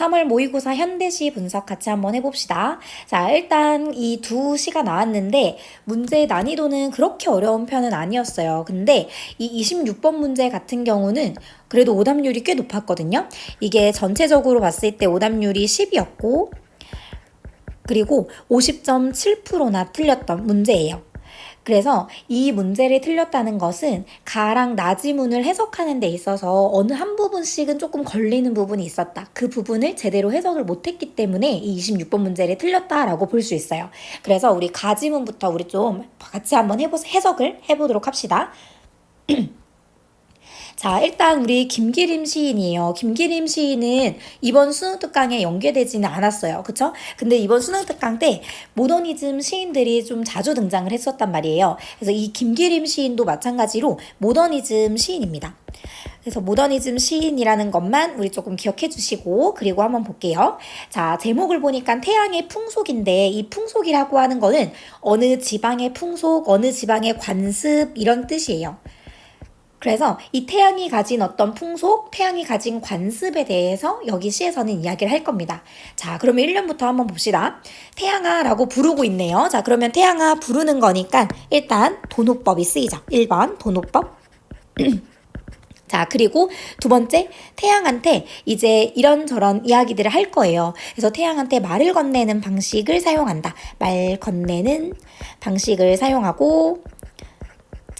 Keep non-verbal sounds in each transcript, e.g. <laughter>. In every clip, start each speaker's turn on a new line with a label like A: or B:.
A: 3월 모의고사 현대시 분석 같이 한번 해봅시다. 자, 일단 이 두 시가 나왔는데 문제 난이도는 그렇게 어려운 편은 아니었어요. 근데 이 26번 문제 같은 경우는 그래도 오답률이 꽤 높았거든요. 이게 전체적으로 봤을 때 오답률이 10이었고 그리고 50.7%나 틀렸던 문제예요. 그래서 이 문제를 틀렸다는 것은 가랑 나지문을 해석하는 데 있어서 어느 한 부분씩은 조금 걸리는 부분이 있었다. 그 부분을 제대로 해석을 못했기 때문에 이 26번 문제를 틀렸다라고 볼 수 있어요. 그래서 우리 가지문부터 우리 좀 같이 한번 해보, 해석을 해보도록 합시다. <clears throat> 자, 일단 우리 김기림 시인이에요. 김기림 시인은 이번 수능 특강에 연계되지는 않았어요. 그쵸? 근데 이번 수능 특강 때 모더니즘 시인들이 좀 자주 등장을 했었단 말이에요. 그래서 이 김기림 시인도 마찬가지로 모더니즘 시인입니다. 그래서 모더니즘 시인이라는 것만 우리 조금 기억해 주시고 그리고 한번 볼게요. 자, 제목을 보니까 태양의 풍속인데 이 풍속이라고 하는 거는 어느 지방의 풍속, 어느 지방의 관습 이런 뜻이에요. 그래서 이 태양이 가진 어떤 풍속, 태양이 가진 관습에 대해서 여기 시에서는 이야기를 할 겁니다. 자, 그러면 1년부터 한번 봅시다. 태양아 라고 부르고 있네요. 자, 그러면 태양아 부르는 거니까 일단 도노법이 쓰이죠. 1번 도노법. <clears throat> 자, 그리고 두 번째, 태양한테 이제 이런저런 이야기들을 할 거예요. 그래서 태양한테 말을 건네는 방식을 사용한다. 말 건네는 방식을 사용하고,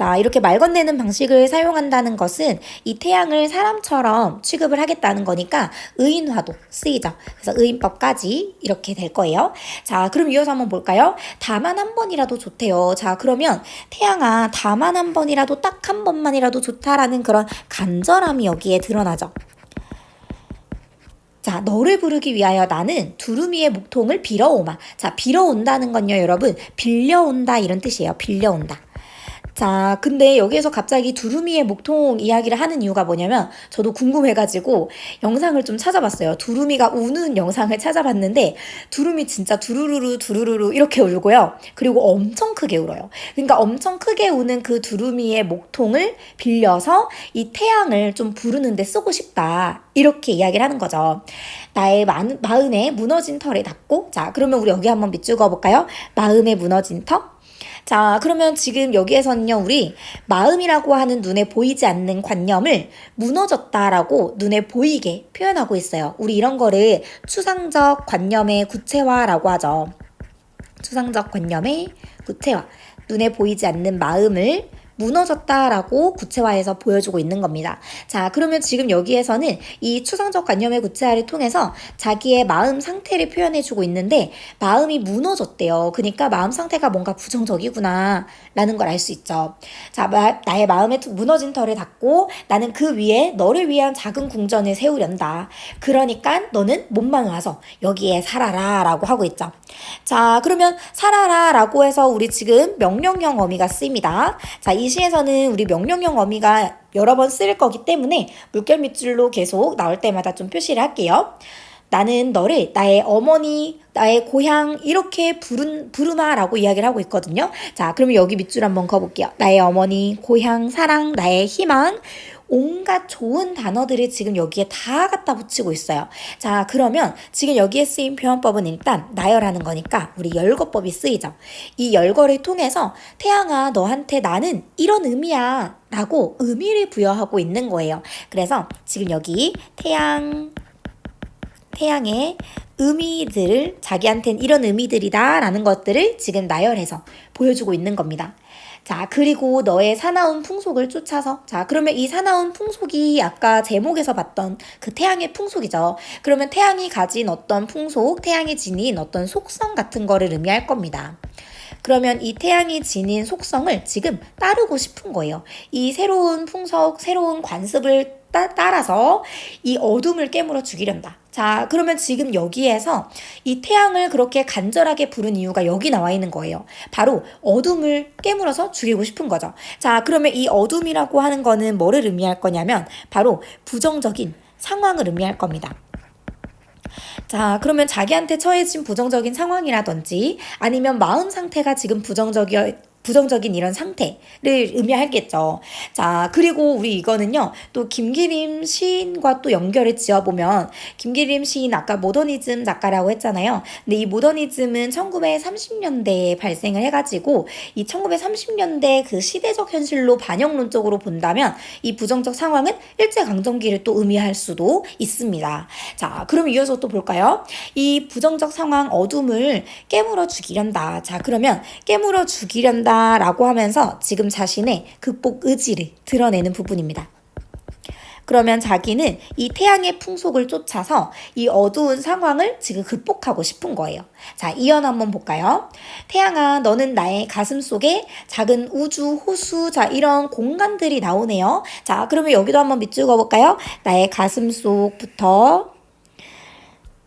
A: 자, 이렇게 말 건네는 방식을 사용한다는 것은 이 태양을 사람처럼 취급을 하겠다는 거니까 의인화도 쓰이죠. 그래서 의인법까지 이렇게 될 거예요. 자, 그럼 이어서 한번 볼까요? 다만 한 번이라도 좋대요. 자, 그러면 태양아, 다만 한 번이라도 딱 한 번만이라도 좋다라는 그런 간절함이 여기에 드러나죠. 자, 너를 부르기 위하여 나는 두루미의 목통을 빌어오마. 자, 빌어온다는 건요, 여러분. 빌려온다 이런 뜻이에요. 빌려온다. 자, 근데 여기에서 갑자기 두루미의 목통 이야기를 하는 이유가 뭐냐면 저도 궁금해가지고 영상을 좀 찾아봤어요. 두루미가 우는 영상을 찾아봤는데 두루미 진짜 두루루루 두루루루 이렇게 울고요. 그리고 엄청 크게 울어요. 그러니까 엄청 크게 우는 그 두루미의 목통을 빌려서 이 태양을 좀 부르는데 쓰고 싶다. 이렇게 이야기를 하는 거죠. 나의 마, 마음에 무너진 털에 닿고 자, 그러면 우리 여기 한번 밑줄 그어볼까요? 마음에 무너진 터? 자, 그러면 지금 여기에서는요, 우리 마음이라고 하는 눈에 보이지 않는 관념을 무너졌다라고 눈에 보이게 표현하고 있어요. 우리 이런 거를 추상적 관념의 구체화라고 하죠. 추상적 관념의 구체화. 눈에 보이지 않는 마음을 무너졌다라고 구체화해서 보여주고 있는 겁니다. 자, 그러면 지금 여기에서는 이 추상적 관념의 구체화를 통해서 자기의 마음 상태를 표현해주고 있는데 마음이 무너졌대요. 그러니까 마음 상태가 뭔가 부정적이구나 라는 걸 알 수 있죠. 자, 마, 나의 마음에 무너진 털을 닫고 나는 그 위에 너를 위한 작은 궁전을 세우련다. 그러니까 너는 몸만 와서 여기에 살아라 라고 하고 있죠. 자, 그러면 살아라 라고 해서 우리 지금 명령형 어미가 쓰입니다. 자, 이 시에서는 우리 명령형 어미가 여러 번 쓸 거기 때문에 물결 밑줄로 계속 나올 때마다 좀 표시를 할게요. 나는 너를 나의 어머니, 나의 고향 이렇게 부른 부르마라고 이야기를 하고 있거든요. 자, 그러면 여기 밑줄 한번 그어 볼게요. 나의 어머니, 고향, 사랑, 나의 희망. 온갖 좋은 단어들을 지금 여기에 다 갖다 붙이고 있어요. 자, 그러면 지금 여기에 쓰인 표현법은 일단 나열하는 거니까 우리 열거법이 쓰이죠. 이 열거를 통해서 태양아, 너한테 나는 이런 의미야. 라고 의미를 부여하고 있는 거예요. 그래서 지금 여기 태양, 태양의 의미들을 자기한텐 이런 의미들이다 라는 것들을 지금 나열해서 보여주고 있는 겁니다. 자, 그리고 너의 사나운 풍속을 쫓아서. 자, 그러면 이 사나운 풍속이 아까 제목에서 봤던 그 태양의 풍속이죠. 그러면 태양이 가진 어떤 풍속, 태양이 지닌 어떤 속성 같은 거를 의미할 겁니다. 그러면 이 태양이 지닌 속성을 지금 따르고 싶은 거예요. 이 새로운 풍속, 새로운 관습을 따, 따라서 이 어둠을 깨물어 죽이련다. 자, 그러면 지금 여기에서 이 태양을 그렇게 간절하게 부른 이유가 여기 나와 있는 거예요. 바로 어둠을 깨물어서 죽이고 싶은 거죠. 자, 그러면 이 어둠이라고 하는 거는 뭐를 의미할 거냐면 바로 부정적인 상황을 의미할 겁니다. 자, 그러면 자기한테 처해진 부정적인 상황이라든지 아니면 마음 상태가 지금 부정적이 부정적인 이런 상태를 의미하겠죠. 자, 그리고 우리 이거는요, 또 김기림 시인과 또 연결을 지어보면, 김기림 시인 아까 모더니즘 작가라고 했잖아요. 근데 이 모더니즘은 1930년대에 발생을 해가지고, 이 1930년대 그 시대적 현실로 반영론적으로 본다면, 이 부정적 상황은 일제강점기를 또 의미할 수도 있습니다. 자, 그럼 이어서 또 볼까요? 이 부정적 상황 어둠을 깨물어 죽이련다. 자, 그러면 깨물어 죽이련다. 라고 하면서 지금 자신의 극복 의지를 드러내는 부분입니다. 그러면 자기는 이 태양의 풍속을 쫓아서 이 어두운 상황을 지금 극복하고 싶은 거예요. 자, 이연 한번 볼까요? 태양아, 너는 나의 가슴 속에 작은 우주, 호수, 자, 이런 공간들이 나오네요. 자, 그러면 여기도 한번 밑줄거 볼까요? 나의 가슴 속부터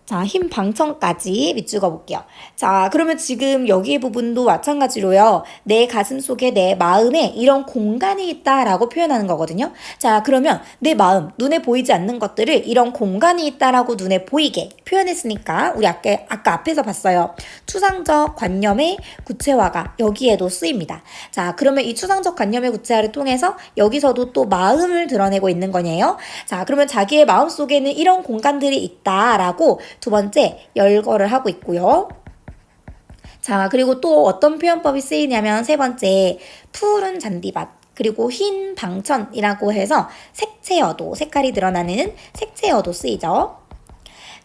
A: 자, 힘 방청까지 밑줄거 볼게요. 자, 그러면 지금 여기 부분도 마찬가지로요. 내 가슴 속에 내 마음에 이런 공간이 있다라고 표현하는 거거든요. 자, 그러면 내 마음, 눈에 보이지 않는 것들을 이런 공간이 있다라고 눈에 보이게 표현했으니까 우리 아까, 아까 앞에서 봤어요. 추상적 관념의 구체화가 여기에도 쓰입니다. 자, 그러면 이 추상적 관념의 구체화를 통해서 여기서도 또 마음을 드러내고 있는 거네요. 자, 그러면 자기의 마음 속에는 이런 공간들이 있다라고 두 번째, 열거를 하고 있고요. 자, 그리고 또 어떤 표현법이 쓰이냐면 세 번째, 푸른 잔디밭. 그리고 흰 방천이라고 해서 색채여도, 색깔이 드러나는 색채여도 쓰이죠.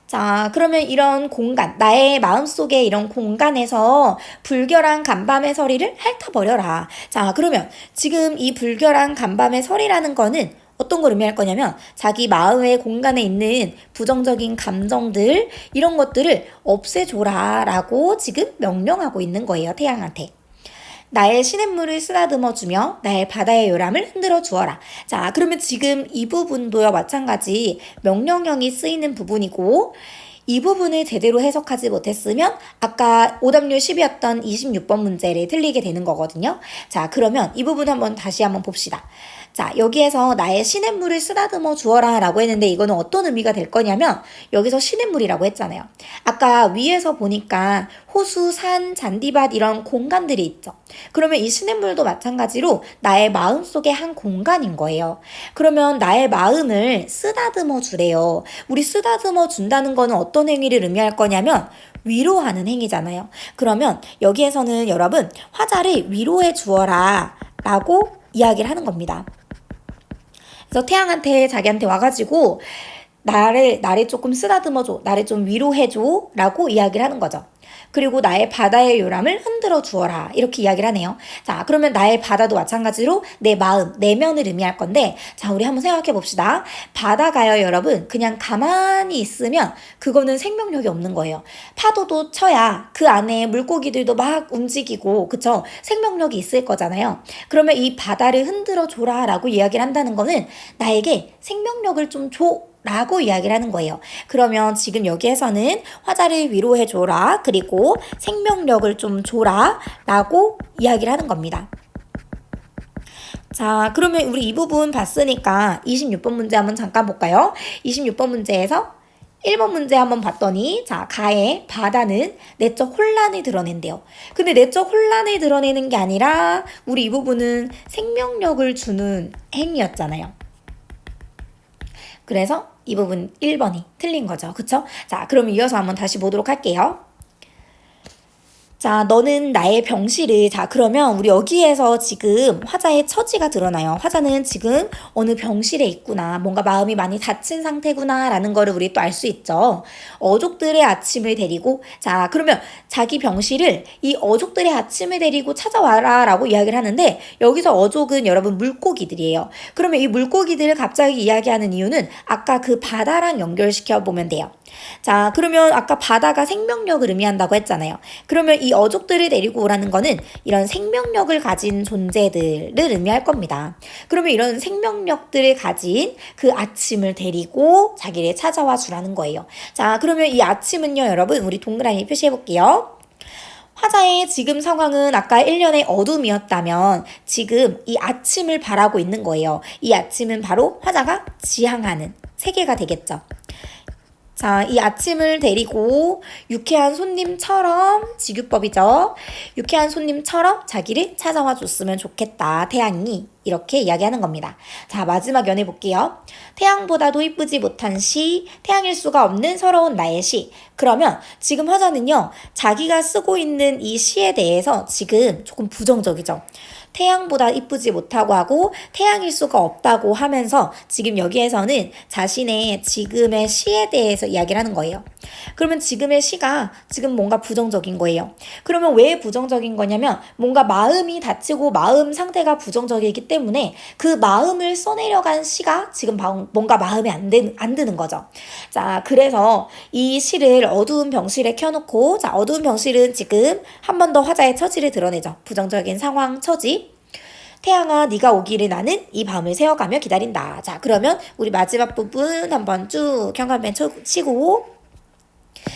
A: 자, 그러면 이런 공간, 나의 마음속에 이런 공간에서 불결한 간밤의 서리를 핥아버려라. 자, 그러면 지금 이 불결한 간밤의 서리라는 거는 어떤 걸 의미할 거냐면 자기 마음의 공간에 있는 부정적인 감정들 이런 것들을 없애줘라라고 지금 명령하고 있는 거예요 태양한테. 나의 시냇물을 쓰다듬어 주며 나의 바다의 요람을 흔들어 주어라. 자, 그러면 지금 이 부분도요 마찬가지 명령형이 쓰이는 부분이고 이 부분을 제대로 해석하지 못했으면 아까 오답률 10이었던 26번 문제를 틀리게 되는 거거든요. 자, 그러면 이 부분 한번 다시 한번 봅시다. 자, 여기에서 나의 시냇물을 쓰다듬어 주어라 라고 했는데 이거는 어떤 의미가 될 거냐면 여기서 시냇물이라고 했잖아요. 아까 위에서 보니까 호수, 산, 잔디밭 이런 공간들이 있죠. 그러면 이 시냇물도 마찬가지로 나의 마음 속의 한 공간인 거예요. 그러면 나의 마음을 쓰다듬어 주래요. 우리 쓰다듬어 준다는 거는 어떤 행위를 의미할 거냐면 위로하는 행위잖아요. 그러면 여기에서는 여러분 화자를 위로해 주어라 라고 이야기를 하는 겁니다. 그래서 태양한테 자기한테 와가지고 나를 나를 조금 쓰다듬어줘, 나를 좀 위로해줘라고 이야기를 하는 거죠. 그리고 나의 바다의 요람을 흔들어 주어라. 이렇게 이야기를 하네요. 자, 그러면 나의 바다도 마찬가지로 내 마음, 내면을 의미할 건데, 자, 우리 한번 생각해 봅시다. 바다가요, 여러분. 그냥 가만히 있으면 그거는 생명력이 없는 거예요. 파도도 쳐야 그 안에 물고기들도 막 움직이고, 그쵸? 생명력이 있을 거잖아요. 그러면 이 바다를 흔들어 줘라 라고 이야기를 한다는 거는 나에게 생명력을 좀 줘. 라고 이야기를 하는 거예요. 그러면 지금 여기에서는 화자를 위로해 줘라. 그리고 생명력을 좀 줘라. 라고 이야기를 하는 겁니다. 자, 그러면 우리 이 부분 봤으니까 26번 문제 한번 잠깐 볼까요? 26번 문제에서 1번 문제 한번 봤더니 자 가의 바다는 내적 혼란을 드러낸대요. 근데 내적 혼란을 드러내는 게 아니라 우리 이 부분은 생명력을 주는 행위였잖아요. 그래서 이 부분 1번이 틀린 거죠. 그쵸? 자, 그럼 이어서 한번 다시 보도록 할게요. 자, 너는 나의 병실을. 자, 그러면 우리 여기에서 지금 화자의 처지가 드러나요. 화자는 지금 어느 병실에 있구나. 뭔가 마음이 많이 다친 상태구나. 라는 거를 우리 또 알 수 있죠. 어족들의 아침을 데리고. 자, 그러면 자기 병실을 이 어족들의 아침을 데리고 찾아와라. 라고 이야기를 하는데, 여기서 어족은 여러분 물고기들이에요. 그러면 이 물고기들을 갑자기 이야기하는 이유는 아까 그 바다랑 연결시켜 보면 돼요. 자, 그러면 아까 바다가 생명력을 의미한다고 했잖아요. 그러면 이 어족들을 데리고 오라는 거는 이런 생명력을 가진 존재들을 의미할 겁니다. 그러면 이런 생명력들을 가진 그 아침을 데리고 자기를 찾아와 주라는 거예요. 자, 그러면 이 아침은요, 여러분, 우리 동그라미 표시해 볼게요. 화자의 지금 상황은 아까 1년의 어둠이었다면 지금 이 아침을 바라고 있는 거예요. 이 아침은 바로 화자가 지향하는 세계가 되겠죠. 자, 이 아침을 데리고 유쾌한 손님처럼 지규법이죠. 유쾌한 손님처럼 자기를 찾아와 줬으면 좋겠다. 태양이 이렇게 이야기하는 겁니다. 자, 마지막 연애 볼게요. 태양보다도 이쁘지 못한 시, 태양일 수가 없는 서러운 나의 시. 그러면 지금 화자는요, 자기가 쓰고 있는 이 시에 대해서 지금 조금 부정적이죠. 태양보다 이쁘지 못하고 하고 태양일 수가 없다고 하면서 지금 여기에서는 자신의 지금의 시에 대해서 이야기를 하는 거예요. 그러면 지금의 시가 지금 뭔가 부정적인 거예요. 그러면 왜 부정적인 거냐면 뭔가 마음이 다치고 마음 상태가 부정적이기 때문에 그 마음을 써내려간 시가 지금 뭔가 마음에 안, 드, 안 드는 거죠. 자, 그래서 이 시를 어두운 병실에 켜놓고 자, 어두운 병실은 지금 한 번 더 화자의 처지를 드러내죠. 부정적인 상황 처지. 태양아 네가 오기를 나는 이 밤을 새어가며 기다린다. 자 그러면 우리 마지막 부분 한번 쭉 현관맨 치고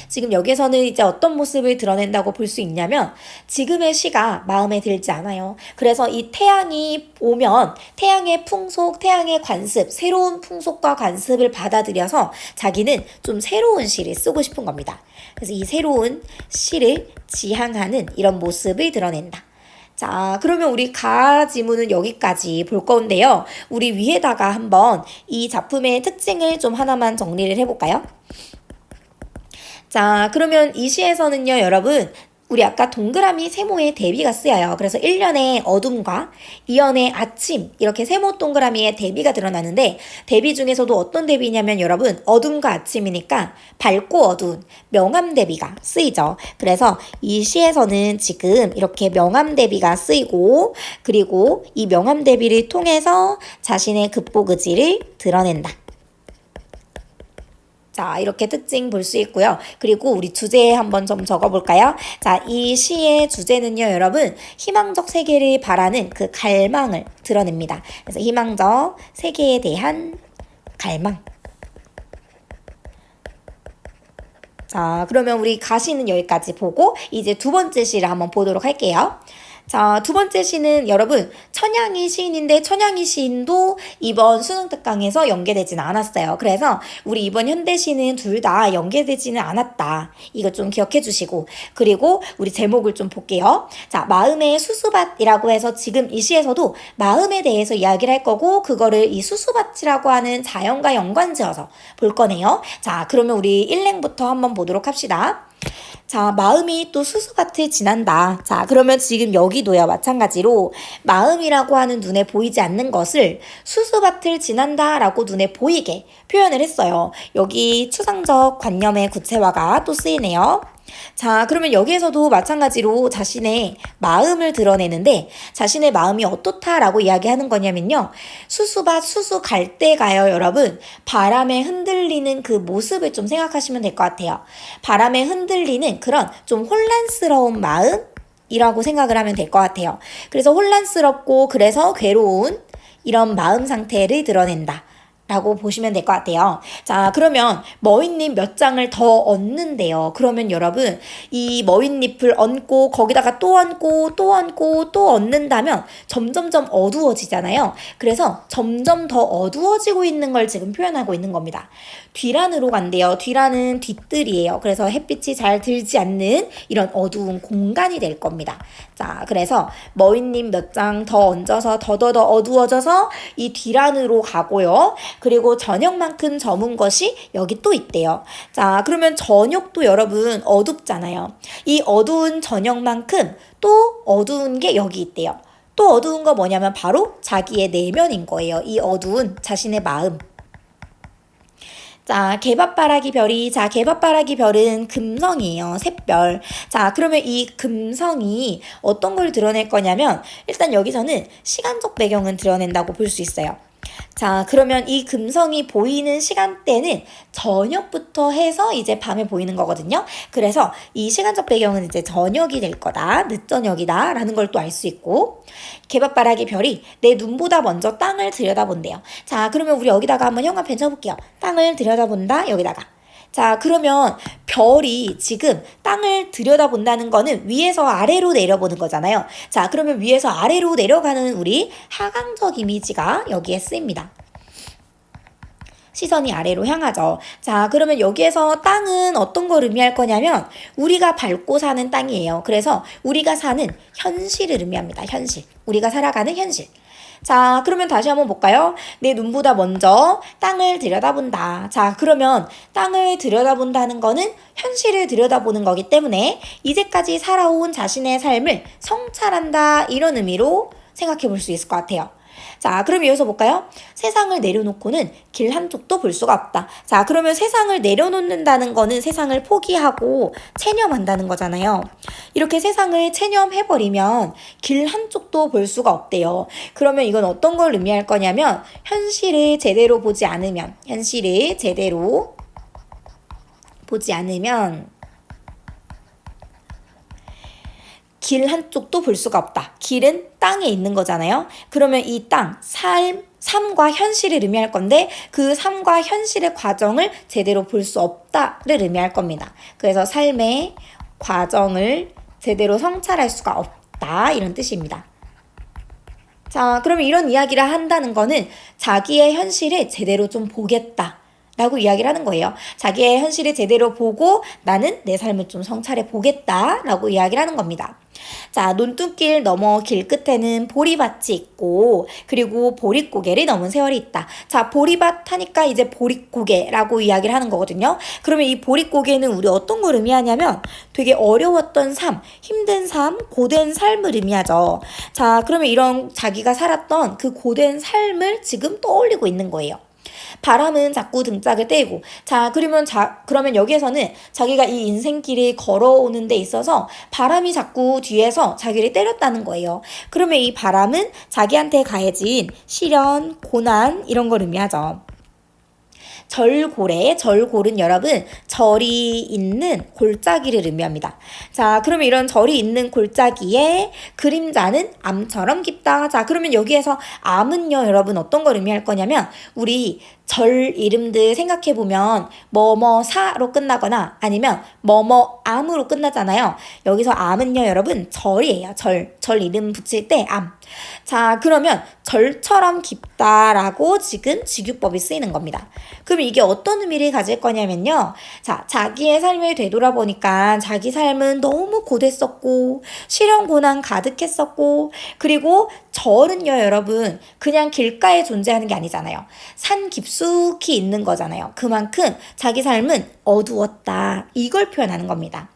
A: 지금 여기에서는 이제 어떤 모습을 드러낸다고 볼 수 있냐면 지금의 시가 마음에 들지 않아요. 그래서 이 태양이 오면 태양의 풍속, 태양의 관습, 새로운 풍속과 관습을 받아들여서 자기는 좀 새로운 시를 쓰고 싶은 겁니다. 그래서 이 새로운 시를 지향하는 이런 모습을 드러낸다. 자, 그러면 우리 가 지문은 여기까지 볼 건데요. 우리 위에다가 한번 이 작품의 특징을 좀 하나만 정리를 해볼까요? 자, 그러면 이 시에서는요, 여러분, 우리 아까 동그라미 세모의 대비가 쓰여요. 그래서 1년의 어둠과 2년의 아침 이렇게 세모 동그라미의 대비가 드러나는데 대비 중에서도 어떤 대비냐면 여러분 어둠과 아침이니까 밝고 어두운 명암 대비가 쓰이죠. 그래서 이 시에서는 지금 이렇게 명암 대비가 쓰이고 그리고 이 명암 대비를 통해서 자신의 극복 의지를 드러낸다. 자, 이렇게 특징 볼 수 있고요. 그리고 우리 주제 한번 좀 적어볼까요? 자, 이 시의 주제는요, 여러분, 희망적 세계를 바라는 그 갈망을 드러냅니다. 그래서 희망적 세계에 대한 갈망. 자, 그러면 우리 가시는 여기까지 보고 이제 두 번째 시를 한번 보도록 할게요. 자, 두 번째 시는 여러분, 천양이 시인인데 천양이 시인도 이번 수능 특강에서 연계되진 않았어요. 그래서 우리 이번 현대 시는 둘 다 연계되지는 않았다. 이거 좀 기억해 주시고. 그리고 우리 제목을 좀 볼게요. 자, 마음의 수수밭이라고 해서 지금 이 시에서도 마음에 대해서 이야기를 할 거고, 그거를 이 수수밭이라고 하는 자연과 연관 지어서 볼 거네요. 자, 그러면 우리 1랭부터 한번 보도록 합시다. 자, 마음이 또 수수밭을 지난다. 자, 그러면 지금 여기도요, 마찬가지로 마음이라고 하는 눈에 보이지 않는 것을 수수밭을 지난다 라고 눈에 보이게 표현을 했어요. 여기 추상적 관념의 구체화가 또 쓰이네요. 자, 그러면 여기에서도 마찬가지로 자신의 마음을 드러내는데 자신의 마음이 어떻다라고 이야기하는 거냐면요. 수수밭 수수 갈 때 가요, 여러분. 바람에 흔들리는 그 모습을 좀 생각하시면 될 것 같아요. 바람에 흔들리는 그런 좀 혼란스러운 마음? 이라고 생각을 하면 될 것 같아요. 그래서 혼란스럽고 그래서 괴로운 이런 마음 상태를 드러낸다. 라고 보시면 될 것 같아요. 자, 그러면 머윗잎 몇 장을 더 얹는데요. 그러면 여러분, 이 머윗잎을 얹고, 거기다가 또 얹고, 또 얹고, 또 얹는다면 점점점 어두워지잖아요. 그래서 점점 더 어두워지고 있는 걸 지금 표현하고 있는 겁니다. 뒤란으로 간대요. 뒤란은 뒤뜰이에요. 그래서 햇빛이 잘 들지 않는 이런 어두운 공간이 될 겁니다. 자, 그래서 머윗잎 몇 장 더 얹어서 더더더 어두워져서 이 뒤란으로 가고요. 그리고 저녁만큼 저문 것이 여기 또 있대요. 자, 그러면 저녁도 여러분 어둡잖아요. 이 어두운 저녁만큼 또 어두운 게 여기 있대요. 또 어두운 거 뭐냐면 바로 자기의 내면인 거예요. 이 어두운 자신의 마음. 자, 개밥바라기 별이, 자, 개밥바라기 별은 금성이에요. 샛별. 자, 그러면 이 금성이 어떤 걸 드러낼 거냐면, 일단 여기서는 시간적 배경은 드러낸다고 볼 수 있어요. 자, 그러면 이 금성이 보이는 시간대는 저녁부터 해서 이제 밤에 보이는 거거든요. 그래서 이 시간적 배경은 이제 저녁이 될 거다. 늦저녁이다. 라는 걸 또 알 수 있고. 개밥바라기 별이 내 눈보다 먼저 땅을 들여다본대요. 자, 그러면 우리 여기다가 한번 형광펜 쳐볼게요. 땅을 들여다본다. 여기다가. 자, 그러면 별이 지금 땅을 들여다본다는 거는 위에서 아래로 내려보는 거잖아요. 자, 그러면 위에서 아래로 내려가는 우리 하강적 이미지가 여기에 쓰입니다. 시선이 아래로 향하죠. 자, 그러면 여기에서 땅은 어떤 걸 의미할 거냐면 우리가 밟고 사는 땅이에요. 그래서 우리가 사는 현실을 의미합니다. 현실. 우리가 살아가는 현실. 자, 그러면 다시 한번 볼까요? 내 눈보다 먼저 땅을 들여다본다. 자, 그러면 땅을 들여다본다는 거는 현실을 들여다보는 거기 때문에 이제까지 살아온 자신의 삶을 성찰한다. 이런 의미로 생각해 볼 수 있을 것 같아요. 자, 그럼 이어서 볼까요? 세상을 내려놓고는 길 한쪽도 볼 수가 없다. 자, 그러면 세상을 내려놓는다는 거는 세상을 포기하고 체념한다는 거잖아요. 이렇게 세상을 체념해버리면 길 한쪽도 볼 수가 없대요. 그러면 이건 어떤 걸 의미할 거냐면 현실을 제대로 보지 않으면, 현실을 제대로 보지 않으면 길 한쪽도 볼 수가 없다. 길은 땅에 있는 거잖아요. 그러면 이 땅, 삶, 삶과 현실을 의미할 건데 그 삶과 현실의 과정을 제대로 볼 수 없다를 의미할 겁니다. 그래서 삶의 과정을 제대로 성찰할 수가 없다. 이런 뜻입니다. 자, 그러면 이런 이야기를 한다는 거는 자기의 현실을 제대로 좀 보겠다. 라고 이야기를 하는 거예요. 자기의 현실을 제대로 보고 나는 내 삶을 좀 성찰해 보겠다. 라고 이야기를 하는 겁니다. 자, 논뚝길 넘어 길 끝에는 보리밭이 있고, 그리고 보릿고개를 넘은 세월이 있다. 자, 보리밭 하니까 이제 보릿고개라고 이야기를 하는 거거든요. 그러면 이 보릿고개는 우리 어떤 걸 의미하냐면 되게 어려웠던 삶, 힘든 삶, 고된 삶을 의미하죠. 자, 그러면 이런 자기가 살았던 그 고된 삶을 지금 떠올리고 있는 거예요. 바람은 자꾸 등짝을 떼고 자 그러면 자 그러면 여기에서는 자기가 이 인생길을 걸어오는 데 있어서 바람이 자꾸 뒤에서 자기를 때렸다는 거예요. 그러면 이 바람은 자기한테 가해진 시련, 고난 이런 걸 의미하죠. 절골에 절골은 여러분 절이 있는 골짜기를 의미합니다. 자, 그러면 이런 절이 있는 골짜기에 그림자는 암처럼 깊다. 자, 그러면 여기에서 암은요, 여러분 어떤 걸 의미할 거냐면 우리 절 이름들 생각해 보면 뭐뭐 사로 끝나거나 아니면 뭐뭐 암으로 끝나잖아요. 여기서 암은요, 여러분 절이에요. 절. 절 이름 붙일 때 암. 자, 그러면 절처럼 깊다라고 지금 직유법이 쓰이는 겁니다. 그럼 이게 어떤 의미를 가질 거냐면요. 자, 자기의 삶을 되돌아보니까 자기 삶은 너무 고됐었고, 시련 고난 가득했었고, 그리고 절은요, 여러분, 그냥 길가에 존재하는 게 아니잖아요. 산 깊숙이 있는 거잖아요. 그만큼 자기 삶은 어두웠다. 이걸 표현하는 겁니다.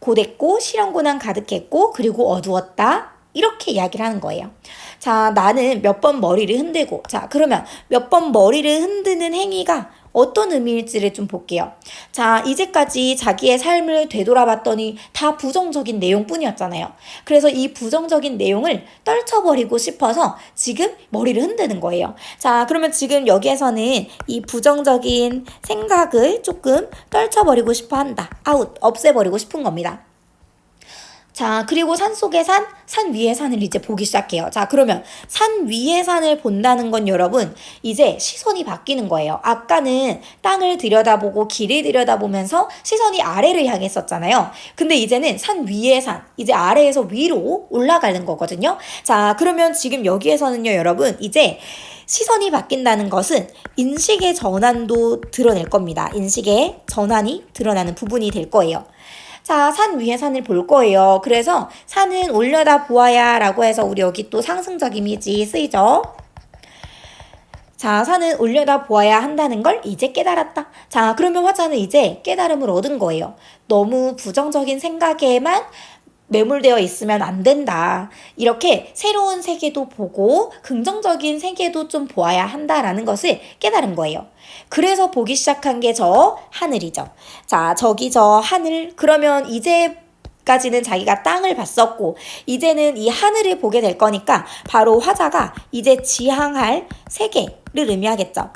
A: 고됐고, 시련 고난 가득했고, 그리고 어두웠다. 이렇게 이야기를 하는 거예요. 자, 나는 몇 번 머리를 흔들고, 자, 그러면 몇 번 머리를 흔드는 행위가 어떤 의미일지를 좀 볼게요. 자, 이제까지 자기의 삶을 되돌아봤더니 다 부정적인 내용뿐이었잖아요. 그래서 이 부정적인 내용을 떨쳐버리고 싶어서 지금 머리를 흔드는 거예요. 자, 그러면 지금 여기에서는 이 부정적인 생각을 조금 떨쳐버리고 싶어 한다. 아웃, 없애버리고 싶은 겁니다. 자, 그리고 산 속의 산, 산 위의 산을 이제 보기 시작해요. 자, 그러면 산 위의 산을 본다는 건 여러분, 이제 시선이 바뀌는 거예요. 아까는 땅을 들여다보고 길을 들여다보면서 시선이 아래를 향했었잖아요. 근데 이제는 산 위의 산, 이제 아래에서 위로 올라가는 거거든요. 자, 그러면 지금 여기에서는요, 여러분, 이제 시선이 바뀐다는 것은 인식의 전환도 드러낼 겁니다. 인식의 전환이 드러나는 부분이 될 거예요. 자, 산 위에 산을 볼 거예요. 그래서 산은 올려다 보아야 라고 해서 우리 여기 또 상승적 이미지 쓰이죠. 자, 산은 올려다 보아야 한다는 걸 이제 깨달았다. 자, 그러면 화자는 이제 깨달음을 얻은 거예요. 너무 부정적인 생각에만 매몰되어 있으면 안 된다. 이렇게 새로운 세계도 보고 긍정적인 세계도 좀 보아야 한다라는 것을 깨달은 거예요. 그래서 보기 시작한 게 저 하늘이죠. 자, 저기 저 하늘. 그러면 이제 까지는 자기가 땅을 봤었고 이제는 이 하늘을 보게 될 거니까 바로 화자가 이제 지향할 세계를 의미하겠죠.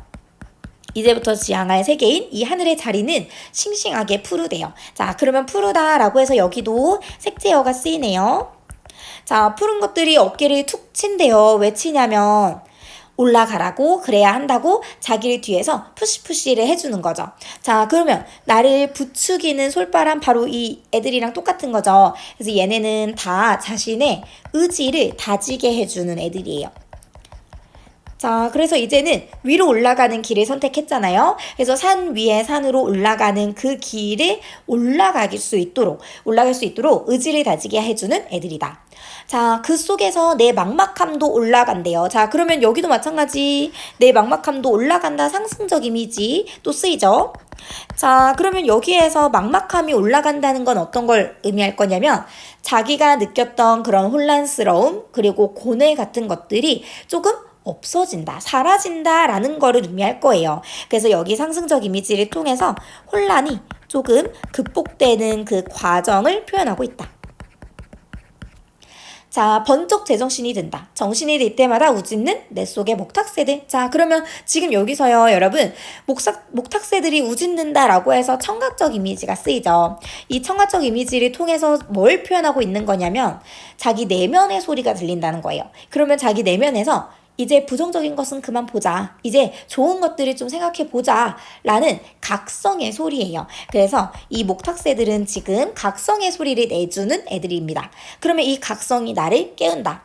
A: 이제부터 지향할 세계인 이 하늘의 자리는 싱싱하게 푸르대요. 자, 그러면 푸르다라고 해서 여기도 색제어가 쓰이네요. 자, 푸른 것들이 어깨를 툭 친대요. 왜 치냐면 올라가라고 그래야 한다고 자기를 뒤에서 푸시푸시를 해주는 거죠. 자, 그러면 나를 부추기는 솔바람 바로 이 애들이랑 똑같은 거죠. 그래서 얘네는 다 자신의 의지를 다지게 해주는 애들이에요. 자, 그래서 이제는 위로 올라가는 길을 선택했잖아요. 그래서 산 위에 산으로 올라가는 그 길을 올라갈 수 있도록, 올라갈 수 있도록 의지를 다지게 해주는 애들이다. 자, 그 속에서 내 막막함도 올라간대요. 자, 그러면 여기도 마찬가지. 내 막막함도 올라간다. 상승적 이미지 또 쓰이죠. 자, 그러면 여기에서 막막함이 올라간다는 건 어떤 걸 의미할 거냐면 자기가 느꼈던 그런 혼란스러움 그리고 고뇌 같은 것들이 조금 없어진다, 사라진다 라는 거를 의미할 거예요. 그래서 여기 상승적 이미지를 통해서 혼란이 조금 극복되는 그 과정을 표현하고 있다. 자, 번쩍 제정신이 든다. 정신이 들 때마다 우짖는 내 속의 목탁새들. 자, 그러면 지금 여기서요, 여러분, 목삭, 목탁새들이 우짖는다라고 해서 청각적 이미지가 쓰이죠. 이 청각적 이미지를 통해서 뭘 표현하고 있는 거냐면, 자기 내면의 소리가 들린다는 거예요. 그러면 자기 내면에서 이제 부정적인 것은 그만 보자. 이제 좋은 것들을 좀 생각해 보자. 라는 각성의 소리예요. 그래서 이 목탁새들은 지금 각성의 소리를 내주는 애들입니다. 그러면 이 각성이 나를 깨운다.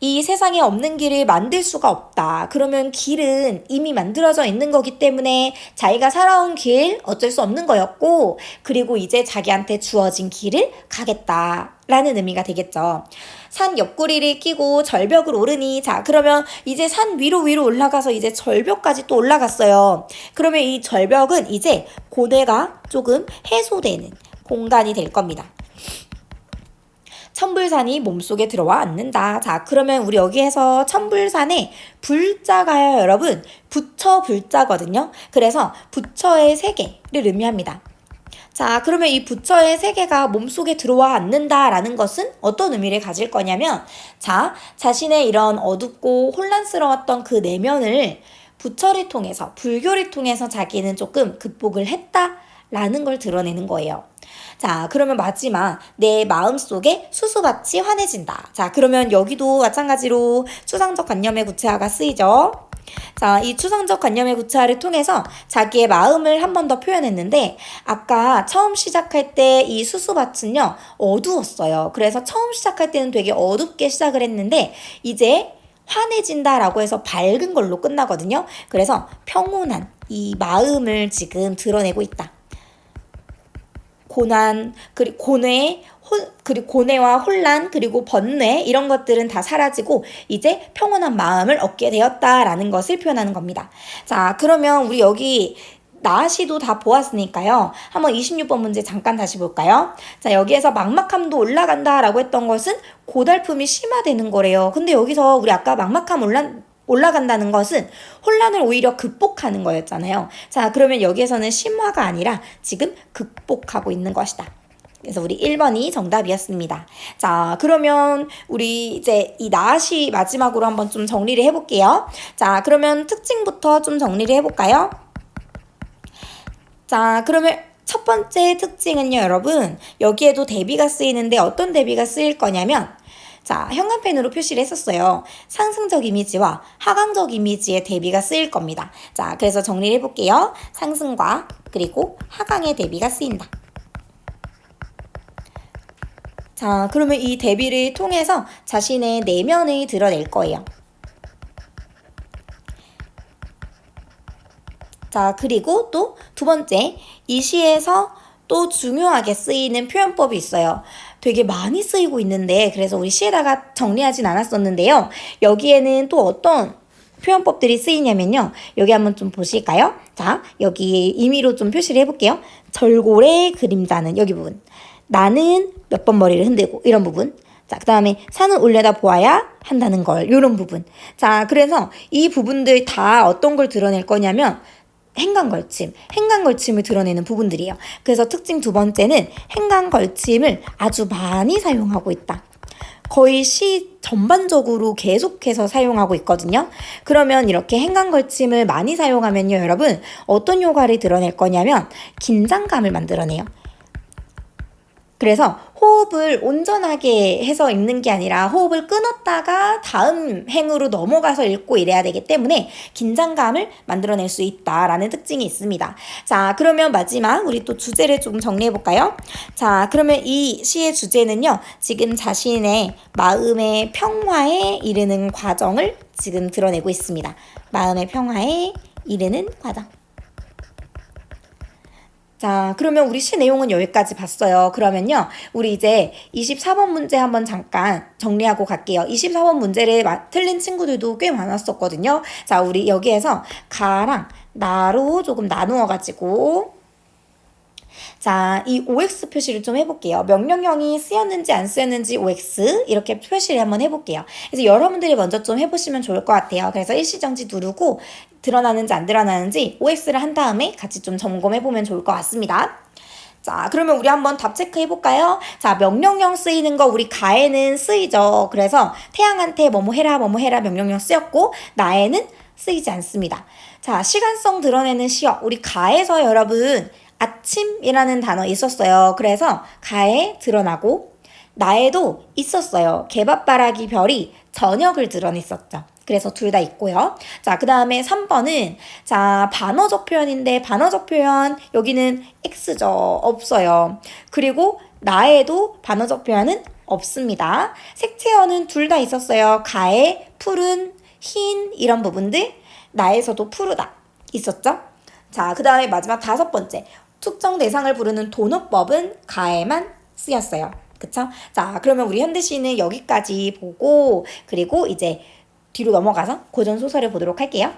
A: 이 세상에 없는 길을 만들 수가 없다. 그러면 길은 이미 만들어져 있는 거기 때문에 자기가 살아온 길 어쩔 수 없는 거였고, 그리고 이제 자기한테 주어진 길을 가겠다. 라는 의미가 되겠죠. 산 옆구리를 끼고 절벽을 오르니 자 그러면 이제 산 위로 위로 올라가서 이제 절벽까지 또 올라갔어요. 그러면 이 절벽은 이제 고뇌가 조금 해소되는 공간이 될 겁니다. 천불산이 몸속에 들어와 앉는다. 자, 그러면 우리 여기에서 천불산에 불자가요, 여러분. 부처 불자거든요. 그래서 부처의 세계를 의미합니다. 자, 그러면 이 부처의 세계가 몸속에 들어와 앉는다라는 것은 어떤 의미를 가질 거냐면, 자, 자신의 이런 어둡고 혼란스러웠던 그 내면을 부처를 통해서, 불교를 통해서 자기는 조금 극복을 했다라는 걸 드러내는 거예요. 자, 그러면 마지막 내 마음 속에 수수밭이 환해진다. 자, 그러면 여기도 마찬가지로 추상적 관념의 구체화가 쓰이죠. 자, 이 추상적 관념의 구체화를 통해서 자기의 마음을 한 번 더 표현했는데, 아까 처음 시작할 때 이 수수밭은요, 어두웠어요. 그래서 처음 시작할 때는 되게 어둡게 시작을 했는데, 이제 환해진다라고 해서 밝은 걸로 끝나거든요. 그래서 평온한 이 마음을 지금 드러내고 있다. 고난, 그리고 고뇌, 혼, 그리고 고뇌와 혼란, 그리고 번뇌, 이런 것들은 다 사라지고, 이제 평온한 마음을 얻게 되었다라는 것을 표현하는 겁니다. 자, 그러면 우리 여기 나시도 다 보았으니까요. 한번 26번 문제 잠깐 다시 볼까요? 자, 여기에서 막막함도 올라간다라고 했던 것은 고달픔이 심화되는 거래요. 근데 여기서 우리 아까 막막함 올라, 올라간다는 것은 혼란을 오히려 극복하는 거였잖아요. 자, 그러면 여기에서는 심화가 아니라 지금 극복하고 있는 것이다. 그래서 우리 1번이 정답이었습니다. 자, 그러면 우리 이제 이 나시 마지막으로 한번 좀 정리를 해볼게요. 자, 그러면 특징부터 좀 정리를 해볼까요? 자, 그러면 첫 번째 특징은요, 여러분. 여기에도 대비가 쓰이는데 어떤 대비가 쓰일 거냐면 자, 형광펜으로 표시를 했었어요. 상승적 이미지와 하강적 이미지의 대비가 쓰일 겁니다. 자, 그래서 정리를 해볼게요. 상승과 그리고 하강의 대비가 쓰인다. 자, 그러면 이 대비를 통해서 자신의 내면을 드러낼 거예요. 자, 그리고 또 두 번째, 이 시에서 또 중요하게 쓰이는 표현법이 있어요. 되게 많이 쓰이고 있는데 그래서 우리 시에다가 정리하진 않았었는데요. 여기에는 또 어떤 표현법들이 쓰이냐면요. 여기 한번 좀 보실까요? 자, 여기 임의로 좀 표시를 해볼게요. 절골의 그림자는 여기 부분. 나는 몇 번 머리를 흔들고 이런 부분. 자, 그 다음에 산을 올려다 보아야 한다는 걸, 요런 부분. 자, 그래서 이 부분들 다 어떤 걸 드러낼 거냐면 행간걸침, 행간걸침을 드러내는 부분들이에요. 그래서 특징 두 번째는 행간걸침을 아주 많이 사용하고 있다. 거의 시 전반적으로 계속해서 사용하고 있거든요. 그러면 이렇게 행간걸침을 많이 사용하면요, 여러분, 어떤 효과를 드러낼 거냐면, 긴장감을 만들어내요. 그래서 호흡을 온전하게 해서 읽는 게 아니라 호흡을 끊었다가 다음 행으로 넘어가서 읽고 이래야 되기 때문에 긴장감을 만들어낼 수 있다라는 특징이 있습니다. 자, 그러면 마지막 우리 또 주제를 좀 정리해 볼까요? 자, 그러면 이 시의 주제는요. 지금 자신의 마음의 평화에 이르는 과정을 지금 드러내고 있습니다. 마음의 평화에 이르는 과정. 자, 그러면 우리 시 내용은 여기까지 봤어요. 그러면요, 우리 이제 24번 문제 한번 잠깐 정리하고 갈게요. 24번 문제를 마- 틀린 친구들도 꽤 많았었거든요. 자, 우리 여기에서 가랑 나로 조금 나누어 가지고 자, 이 OX 표시를 좀 해볼게요. 명령형이 쓰였는지 안 쓰였는지 OX 이렇게 표시를 한번 해볼게요. 그래서 여러분들이 먼저 좀 해보시면 좋을 것 같아요. 그래서 일시정지 누르고 드러나는지 안 드러나는지 OX를 한 다음에 같이 좀 점검해 보면 좋을 것 같습니다. 자, 그러면 우리 한번 답 체크해 볼까요? 자, 명령형 쓰이는 거 우리 가에는 쓰이죠. 그래서 태양한테 뭐뭐 해라, 뭐뭐 해라 명령형 쓰였고, 나에는 쓰이지 않습니다. 자, 시간성 드러내는 시어. 우리 가에서 여러분, 아침이라는 단어 있었어요. 그래서 가에 드러나고, 나에도 있었어요. 개밥바라기 별이 저녁을 드러냈었죠. 그래서 둘 다 있고요. 자, 그 다음에 3번은, 자, 반어적 표현인데, 반어적 표현, 여기는 X죠. 없어요. 그리고, 나에도 반어적 표현은 없습니다. 색채어는 둘 다 있었어요. 가에, 푸른, 흰, 이런 부분들. 나에서도 푸르다. 있었죠? 자, 그 다음에 마지막 다섯 번째. 특정 대상을 부르는 도노법은 가에만 쓰였어요. 그쵸? 자, 그러면 우리 현대시는 여기까지 보고, 그리고 이제 뒤로 넘어가서 고전 소설을 보도록 할게요.